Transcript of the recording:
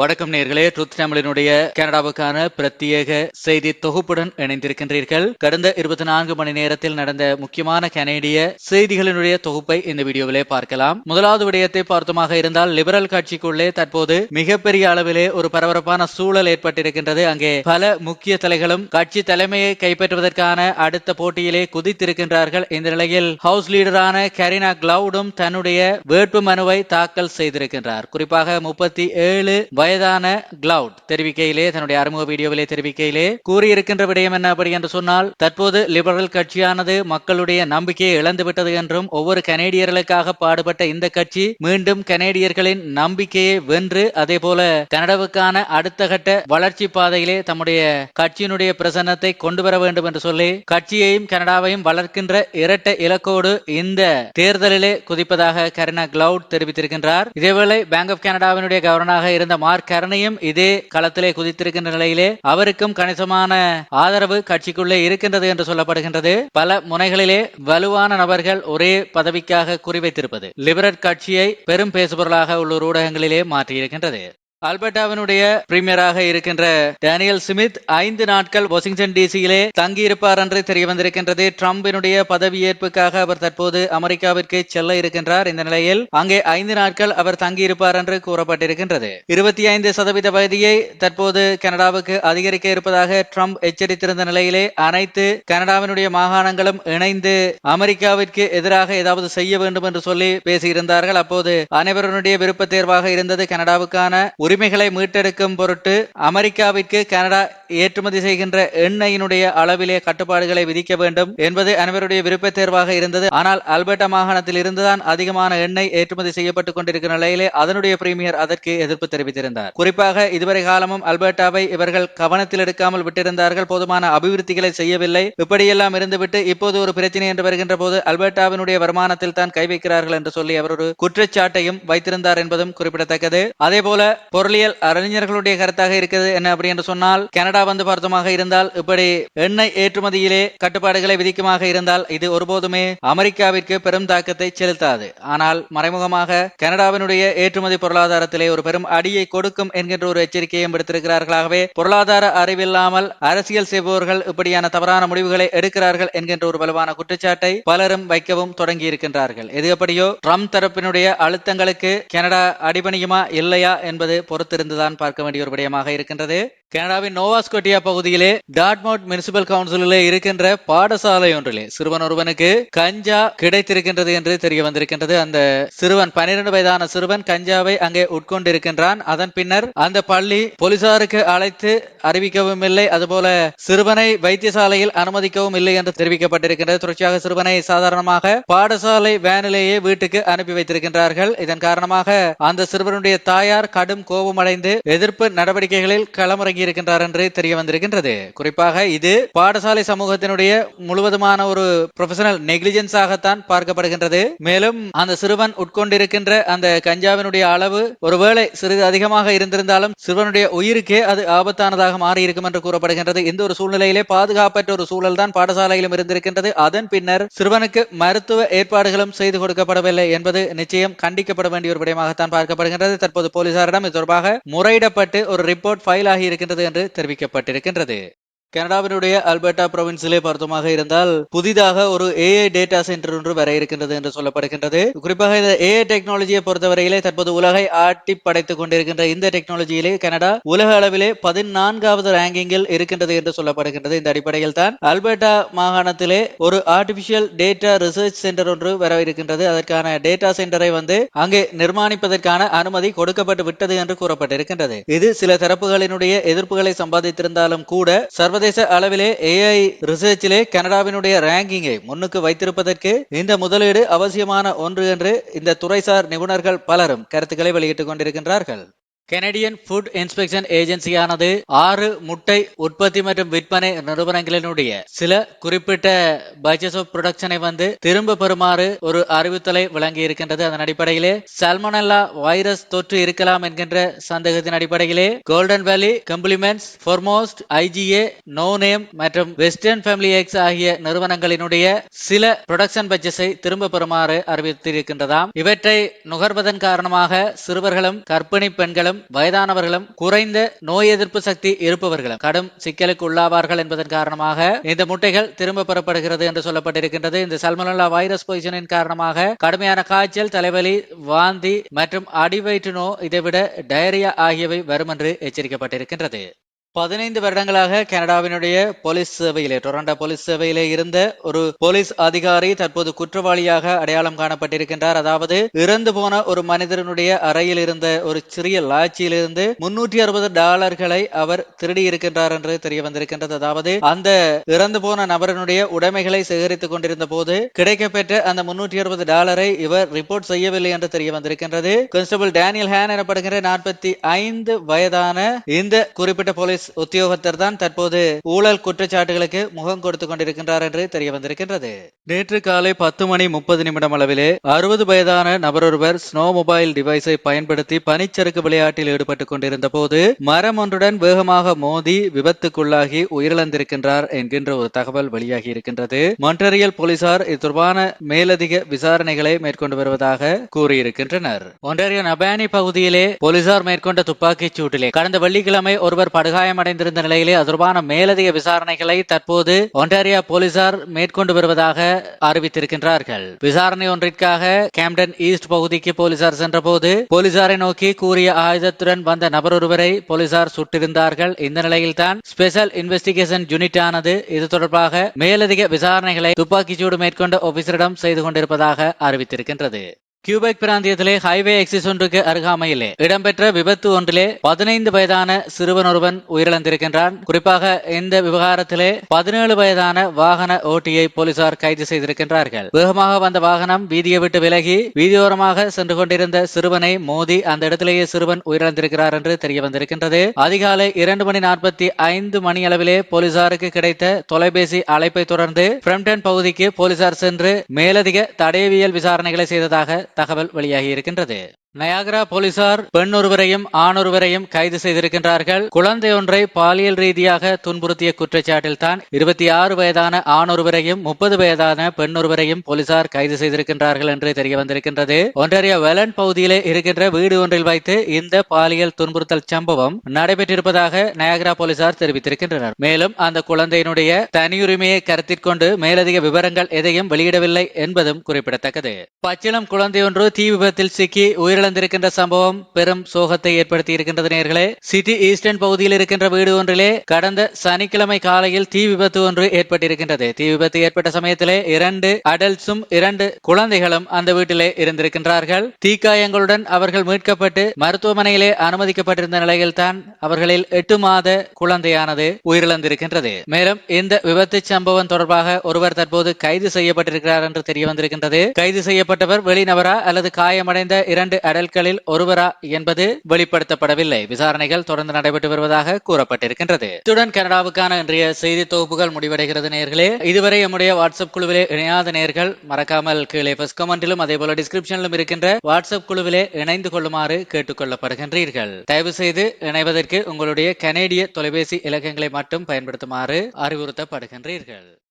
வணக்கம் நேர்களே. ட்ரூத் தமிழினுடைய கனடாவுக்கான பிரத்யேக செய்தி தொகுப்புடன் இணைந்திருக்கின்றீர்கள். கடந்த இருபத்தி நான்கு மணி நேரத்தில் நடந்த முக்கியமான கனேடிய செய்திகளினுடைய தொகுப்பை இந்த வீடியோவிலே பார்க்கலாம். முதலாவது விடயத்தை பார்த்தமாக இருந்தால் லிபரல் கட்சிக்குள்ளே தற்போது மிகப்பெரிய அளவிலே ஒரு பரபரப்பான சூழல் ஏற்பட்டிருக்கின்றது. அங்கே பல முக்கிய தலைகளும் கட்சி தலைமையை கைப்பற்றுவதற்கான அடுத்த போட்டியிலே குதித்திருக்கின்றார்கள். இந்த நிலையில் ஹவுஸ் லீடரான கரீனா கிளவுடும் தன்னுடைய வேட்பு மனுவை தாக்கல் செய்திருக்கின்றார். குறிப்பாக முப்பத்தி ஏழு வயதான கிளவுட் தெரிவிக்கையிலே தன்னுடைய அறிமுக வீடியோவிலே தெரிவிக்கையிலே கூறியிருக்கின்ற விடயம் என்ன அப்படி என்று சொன்னால் தற்போது லிபரல் கட்சியானது மக்களுடைய நம்பிக்கையை இழந்துவிட்டது என்றும் ஒவ்வொரு கனேடியர்களுக்காக பாடுபட்ட இந்த கட்சி மீண்டும் கனேடியர்களின் நம்பிக்கையை வென்று அதே போல கனடாவுக்கான அடுத்த கட்ட வளர்ச்சி பாதையிலே தம்முடைய கட்சியினுடைய பிரசன்னத்தை கொண்டு வர வேண்டும் என்று சொல்லி கட்சியையும் கனடாவையும் வளர்க்கின்ற இரட்டை இலக்கோடு இந்த தேர்தலிலே குதிப்பதாக கரினா கிளவுட் தெரிவித்திருக்கின்றார். இதேவேளை பேங்க் ஆஃப் கனடாவினுடைய கவர்னராக இருந்த ஆர் கரணையும் இதே களத்திலே குதித்திருக்கின்ற நிலையிலே அவருக்கும் கணிசமான ஆதரவு கட்சிக்குள்ளே இருக்கின்றது என்று சொல்லப்படுகின்றது. பல முனைகளிலே வலுவான நபர்கள் ஒரே பதவிக்காக குறிவைத்திருப்பது. லிபரட் கட்சியை பெரும் பேசுபொருளாக உள்ளூர் ஊடகங்களிலே மாற்றியிருக்கின்றது. அல்பர்டாவினுடைய பிரீமியராக இருக்கின்ற டேனியல் ஸ்மித் ஐந்து நாட்கள் வாஷிங்டன் டிசியிலே தங்கியிருப்பார் என்று தெரிய வந்திருக்கின்றது ட்ரம்பினுடைய பதவியேற்புக்காக அவர் தற்போது அமெரிக்காவிற்கு செல்ல இருக்கின்றார். இந்த நிலையில் அங்கே ஐந்து நாட்கள் அவர் தங்கியிருப்பார் என்று கூறப்பட்டிருக்கின்றது. இருபத்தி ஐந்து சதவீத பகுதியை தற்போது கனடாவுக்கு அதிகரிக்க இருப்பதாக ட்ரம்ப் எச்சரித்திருந்த நிலையிலே அனைத்து கனடாவினுடைய மாகாணங்களும் இணைந்து அமெரிக்காவிற்கு எதிராக ஏதாவது செய்ய வேண்டும் என்று சொல்லி பேசியிருந்தார்கள். அப்போது அனைவருடைய விருப்ப தேர்வாக இருந்தது கனடாவுக்கான உரிமைகளை மீட்டெடுக்கும் பொருட்டு அமெரிக்காவிற்கு கனடா ஏற்றுமதி செய்கின்ற எண்ணெயினுடைய அளவிலே கட்டுப்பாடுகளை விதிக்க வேண்டும் என்பது அனைவருடைய விருப்ப தேர்வாக இருந்தது. ஆனால் அல்பர்டா மாகாணத்தில் இருந்துதான் அதிகமான எண்ணெய் ஏற்றுமதி செய்யப்பட்டுக் கொண்டிருக்கிற நிலையிலே அதனுடைய பிரீமியர் அதற்கு எதிர்ப்பு தெரிவித்திருந்தார். குறிப்பாக இதுவரை காலமும் அல்பர்டாவை இவர்கள் கவனத்தில் எடுக்காமல் விட்டிருந்தார்கள். போதுமான அபிவிருத்திகளை செய்யவில்லை. இப்படியெல்லாம் இருந்துவிட்டு இப்போது ஒரு பிரச்சனை என்று வருகின்ற போது அல்பர்டாவினுடைய வருமானத்தில் தான் கை வைக்கிறார்கள் என்று சொல்லி அவர் ஒரு குற்றச்சாட்டையும் வைத்திருந்தார் என்பதும் குறிப்பிடத்தக்கது. அதே போல பொருளியல் அறிஞர்களுடைய கருத்தாக இருக்கிறது என்ன அப்படி என்று சொன்னால் கனடா வந்து பார்த்தமாக இருந்தால் இப்படி எண்ணெய் ஏற்றுமதியிலே கட்டுப்பாடுகளை விதிக்குமாக இருந்தால் இது ஒருபோதுமே அமெரிக்காவிற்கு பெரும் தாக்கத்தை செலுத்தாது. ஆனால் மறைமுகமாக கனடாவினுடைய ஏற்றுமதி பொருளாதாரத்திலே ஒரு பெரும் அடியை கொடுக்கும் என்கின்ற ஒரு எச்சரிக்கையும் விடுத்திருக்கிறார்களாகவே பொருளாதார அறிவில்லாமல் அரசியல் செய்பவர்கள் இப்படியான தவறான முடிவுகளை எடுக்கிறார்கள் என்கின்ற ஒரு வலுவான குற்றச்சாட்டை பலரும் வைக்கவும் தொடங்கி இருக்கின்றார்கள் எது எப்படியோ ட்ரம்ப் தரப்பினுடைய அழுத்தங்களுக்கு கனடா அடிபணியுமா இல்லையா என்பது பொறுத்திருந்துதான் பார்க்க வேண்டிய ஒரு விடயமாக இருக்கின்றது. கனடாவின் நோவாஸ்கோட்டியா பகுதியிலே டாட்மவுட் முனிசிபல் கவுன்சிலிலே இருக்கின்ற பாடசாலை ஒன்றிலே. சிறுவன் ஒருவனுக்கு கஞ்சா கிடைத்திருக்கின்றது என்று தெரிய வந்திருக்கின்றது. அந்த சிறுவன் பனிரெண்டு வயதான சிறுவன் கஞ்சாவை அங்கே உட்கொண்டிருக்கின்றான். அதன் பின்னர் அந்த பள்ளி போலீசாருக்கு அழைத்து அறிவிக்கவும் இல்லை. அதுபோல சிறுவனை வைத்தியசாலையில் அனுமதிக்கவும் இல்லை என்று தெரிவிக்கப்பட்டிருக்கின்றது. தொடர்ச்சியாக சிறுவனை சாதாரணமாக பாடசாலை வேனிலேயே வீட்டுக்கு அனுப்பி வைத்திருக்கின்றார்கள். இதன் காரணமாக அந்த சிறுவனுடைய தாயார் கடும் கோபமடைந்து எதிர்ப்பு நடவடிக்கைகளில் களமிறங்கி இருக்கின்றார் என்று தெரிய வந்திருக்கின்றது. குறிப்பாக இது பாடசாலை சமூகத்தினுடைய முழுவதுமான ஒரு ப்ரொஃபஷனல் நெக்லிஜென்ஸாகத்தான் பார்க்கப்படுகின்றது. மேலும் அந்த சிறுவன் உட்கொண்டிருக்கின்ற அந்த கஞ்சாவினுடைய அளவு ஒருவேளை சிறிது அதிகமாக இருந்திருந்தாலும் சிறுவனுடைய உயிருக்கே அது ஆபத்தானதாக மாறி இருக்கும் என்று கூறப்படுகின்றது. இந்த ஒரு சூழ்நிலையிலே பாதுகாப்பற்ற ஒரு சூழல் தான் பாடசாலையிலும் இருந்திருக்கின்றது. அதன் பின்னர் சிறுவனுக்கு மருத்துவ ஏற்பாடுகளும் செய்து கொடுக்கப்படவில்லை என்பது நிச்சயம் கண்டிக்கப்பட வேண்டிய ஒரு விடயமாகத்தான் பார்க்கப்படுகின்றது. தற்போது போலீசாரிடம் இது தொடர்பாக முறையிடப்பட்டு ஒரு ரிப்போர்ட் ஃபைல் ஆகி இருக்கின்றது என்று தெரிவிக்கப்பட்டிருக்கின்றது. கனடாவினுடைய அல்பர்டா ப்ரொவின்ஸிலே பார்த்தோமாக இருந்தால் புதிதாக ஒரு ஏஐ டேட்டா சென்டர் ஒன்று வர இருக்கின்றது என்று சொல்லப்படுகின்றது. குறிப்பாக இந்த ஏஐ டெக்னாலஜியை பொறுத்தவரையிலே தற்போது உலகை ஆட்டி படைத்துக் கொண்டிருக்கின்ற இந்த டெக்னாலஜியிலே கனடா உலக அளவிலே பதினான்காவது ரேங்கிங்கில் இருக்கின்றது என்று சொல்லப்படுகின்றது. இந்த அடிப்படையில் தான் அல்பர்டா மாகாணத்திலே ஒரு ஆர்டிபிஷியல் டேட்டா ரிசர்ச் சென்டர் ஒன்று வர இருக்கின்றது. அதற்கான டேட்டா சென்டரை வந்து அங்கே நிர்மாணிப்பதற்கான அனுமதி கொடுக்கப்பட்டு விட்டது என்று கூறப்பட்டிருக்கின்றது. இது சில தரப்புகளினுடைய எதிர்ப்புகளை சம்பாதித்திருந்தாலும் கூட சர்வதேச சர்வதேச அளவிலே ஏஐ ரிசர்ச்சிலே கனடாவினுடைய ரேங்கிங்கை முன்னுக்கு வைத்திருப்பதற்கு இந்த முதலீடு அவசியமான ஒன்று என்று இந்த துறைசார் நிபுணர்கள் பலரும் கருத்துக்களை வெளியிட்டுக் கொண்டிருக்கின்றார்கள். கெனடியன் ஃபுட் இன்ஸ்பெக்ஷன் ஏஜென்சியானது ஆறு முட்டை உற்பத்தி மற்றும் விற்பனை நிறுவனங்களினுடைய சில குறிப்பிட்ட பட்ஜெட் ஆஃப் ப்ரொடக்ஷனை வந்து திரும்ப பெறுமாறு ஒரு அறிவித்தலை வழங்கி இருக்கின்றது அதன் அடிப்படையிலே சல்மனல்லா வைரஸ் தொற்று இருக்கலாம் என்கின்ற சந்தேகத்தின் அடிப்படையிலே golden valley compliments foremost IGA no name மற்றும் வெஸ்டர்ன் ஃபேமிலி எக்ஸ் ஆகிய நிறுவனங்களினுடைய சில ப்ரொடக்ஷன் பட்ஜெட்டை திரும்ப பெறுமாறு அறிவித்திருக்கின்றதாம். இவற்றை நுகர்வதன் காரணமாக சிறுவர்களும் கர்ப்பிணி பெண்களும் மேலும் வயதானவர்களும் குறைந்த நோய் எதிர்ப்பு சக்தி இருப்பவர்களும் கடும் சிக்கலுக்கு உள்ளாவார்கள் என்பதன் காரணமாக இந்த முட்டைகள் திரும்ப பெறப்படுகிறது என்று சொல்லப்பட்டிருக்கின்றது. இந்த சல்மனல்லா வைரஸ் பொசிஷனின் காரணமாக கடுமையான காய்ச்சல் தலைவலி வாந்தி மற்றும் அடிவயிற்று நோய் இதைவிட டயரியா ஆகியவை வரும் என்று எச்சரிக்கப்பட்டிருக்கின்றது. பதினைந்து வருடங்களாக கனடாவினுடைய போலீஸ் சேவையிலே டொரண்டோ போலீஸ் சேவையிலே இருந்த ஒரு போலீஸ் அதிகாரி தற்போது குற்றவாளியாக அடையாளம் காணப்பட்டிருக்கின்றார். அதாவது இறந்து போன ஒரு மனிதனுடைய அறையில் இருந்த ஒரு சிறிய லாட்சியிலிருந்து முன்னூற்றி அறுபது டாலர்களை அவர் திருடி இருக்கின்றார் என்று தெரிய வந்திருக்கின்றது. அதாவது அந்த இறந்து போன நபரனுடைய உடைமைகளை சேகரித்துக் கொண்டிருந்த போது கிடைக்கப்பெற்ற அந்த முன்னூற்றி அறுபது டாலரை இவர் ரிப்போர்ட் செய்யவில்லை என்று தெரிய வந்திருக்கின்றது. கான்ஸ்டபிள் டேனியல் ஹேன் எனப்படுகிற நாற்பத்தி ஐந்து வயதான இந்த குறிப்பிட்ட போலீஸ் உத்தியோகத்தர் தான் தற்போது ஊழல் குற்றச்சாட்டுகளுக்கு முகம் கொடுத்துக் கொண்டிருக்கின்றார் என்று தெரிய வந்திருக்கின்றது நேற்று காலை பத்து மணி முப்பது நிமிடம் அளவிலே அறுபது வயதான நபரொருவர் ஸ்னோ மொபைல் டிவைஸை பயன்படுத்தி பனிச்சறுக்கு விளையாட்டில் ஈடுபட்டுக் கொண்டிருந்த போது மரம் ஒன்றுடன் வேகமாக மோதி விபத்துக்குள்ளாகி உயிரிழந்திருக்கின்றார் என்கின்ற ஒரு தகவல் வெளியாகி இருக்கின்றது. மான்ட்ரியல் போலீசார் இது தொடர்பான மேலதிக விசாரணைகளை மேற்கொண்டு வருவதாக கூறியிருக்கின்றனர். ஒன்றாரியோ நபானி பகுதியிலே போலீசார் மேற்கொண்ட துப்பாக்கிச் சூட்டிலே கடந்த வெள்ளிக்கிழமை ஒருவர் படுகாயம் காயமடைந்திருந்த நிலையிலே அது தொடர்பான மேலதிக விசாரணைகளை தற்போது ஒன்டாரியா போலீசார் மேற்கொண்டு வருவதாக அறிவித்திருக்கின்றார்கள். விசாரணை ஒன்றிற்காக கேம்டன் ஈஸ்ட் பகுதிக்கு போலீசார் சென்றபோது போலீசாரை நோக்கி கூறிய ஆயுதத்துடன் வந்த நபர் ஒருவரை போலீசார் சுட்டிருந்தார்கள். இந்த நிலையில்தான் ஸ்பெஷல் இன்வெஸ்டிகேஷன் யூனிட் ஆனது இது தொடர்பாக மேலதிக விசாரணைகளை துப்பாக்கிச்சூடு மேற்கொண்ட ஆபீசரிடம் செய்து கொண்டிருப்பதாக அறிவித்திருக்கின்றது. கியூபெக் பிராந்தியத்திலே ஹைவே எக்ஸிஸ் ஒன்றுக்கு அருகாமையிலே இடம்பெற்ற விபத்து ஒன்றிலே பதினைந்து வயதான சிறுவன் ஒருவன் உயிரிழந்திருக்கின்றான். குறிப்பாக இந்த விவகாரத்திலே பதினேழு வயதான வாகன ஓட்டியை போலீசார் கைது செய்திருக்கின்றார்கள். வேகமாக வந்த வாகனம் வீதியை விட்டு விலகி வீதியோரமாக சென்று கொண்டிருந்த சிறுவனை மோதி அந்த இடத்திலேயே சிறுவன் உயிரிழந்திருக்கிறார் என்று தெரிய வந்திருக்கின்றது அதிகாலை இரண்டு மணி நாற்பத்தி ஐந்து மணி அளவிலே போலீசாருக்கு கிடைத்த தொலைபேசி அழைப்பை தொடர்ந்து பிரம்டன் பகுதிக்கு போலீசார் சென்று மேலதிக தடயவியல் விசாரணைகளை செய்ததாக தகவல் வெளியாகி இருக்கின்றது. நயாகரா போலீசார் பெண் ஒருவரையும் ஆண் ஒருவரையும் கைது செய்திருக்கின்றார்கள். குழந்தை ஒன்றை பாலியல் ரீதியாக துன்புறுத்திய குற்றச்சாட்டில் தான் இருபத்தி ஆறு வயதான ஆண் ஒருவரையும் முப்பது வயதான பெண் ஒருவரையும் போலீசார் கைது செய்திருக்கின்றார்கள் என்று தெரிய வந்திருக்கின்றது. ஒன்றிய வெலன் பகுதியிலே இருக்கின்ற வீடு ஒன்றில் வைத்து இந்த பாலியல் துன்புறுத்தல் சம்பவம் நடைபெற்றிருப்பதாக நயாகரா போலீசார் தெரிவித்திருக்கின்றனர். மேலும் அந்த குழந்தையினுடைய தனியுரிமையை கருத்திற்கொண்டு மேலதிக விவரங்கள் எதையும் வெளியிடவில்லை என்பதும் குறிப்பிடத்தக்கது. பச்சிளம் குழந்தை ஒன்று தீ விபத்தில் சிக்கி உயிரிழந்த உயிரிழந்திருக்கின்ற சம்பவம் பெரும் சோகத்தை ஏற்படுத்தி இருக்கின்றது நேர்களே. சிட்டி ஈஸ்டர்ன் பகுதியில் இருக்கின்ற வீடு ஒன்றிலே கடந்த சனிக்கிழமை காலையில் தீ விபத்து ஒன்று ஏற்பட்டிருக்கின்றது. தீ விபத்து ஏற்பட்ட சமயத்திலே இரண்டு அடல்ட்ஸும் இரண்டு குழந்தைகளும் அந்த வீட்டிலே இருந்திருக்கின்றார்கள். தீக்காயங்களுடன் அவர்கள் மீட்கப்பட்டு மருத்துவமனையிலே அனுமதிக்கப்பட்டிருந்த நிலையில் தான் அவர்களில் எட்டு மாத குழந்தையானது உயிரிழந்திருக்கின்றது. மேலும் இந்த விபத்து சம்பவம் தொடர்பாக ஒருவர் தற்போது கைது செய்யப்பட்டிருக்கிறார் என்று தெரிய வந்திருக்கின்றது கைது செய்யப்பட்டவர் வெளிநபரா அல்லது காயமடைந்த இரண்டு கடல்களில் ஒருவரா என்பது வெளிப்படுத்தப்படவில்லை. விசாரணைகள் தொடர்ந்து நடைபெற்று வருவதாக கூறப்பட்டிருக்கின்றது. இத்துடன் கனடாவுக்கான இன்றைய செய்தி தொகுப்புகள் முடிவடைகிறது நேர்களே. இதுவரை நம்முடைய வாட்ஸ்அப் குழுவிலே இணையாத நேர்கள் மறக்காமல் கீழே ஃபர்ஸ்ட் கமெண்டிலும் அதே போல டிஸ்கிரிப்ஷனிலும் இருக்கின்ற வாட்ஸ்அப் குழுவிலே இணைந்து கொள்ளுமாறு கேட்டுக்கொள்ளப்படுகின்றீர்கள். தயவு செய்து இணைவதற்கு உங்களுடைய கனேடிய தொலைபேசி இலக்கங்களை மட்டும் பயன்படுத்துமாறு அறிவுறுத்தப்படுகின்றீர்கள்.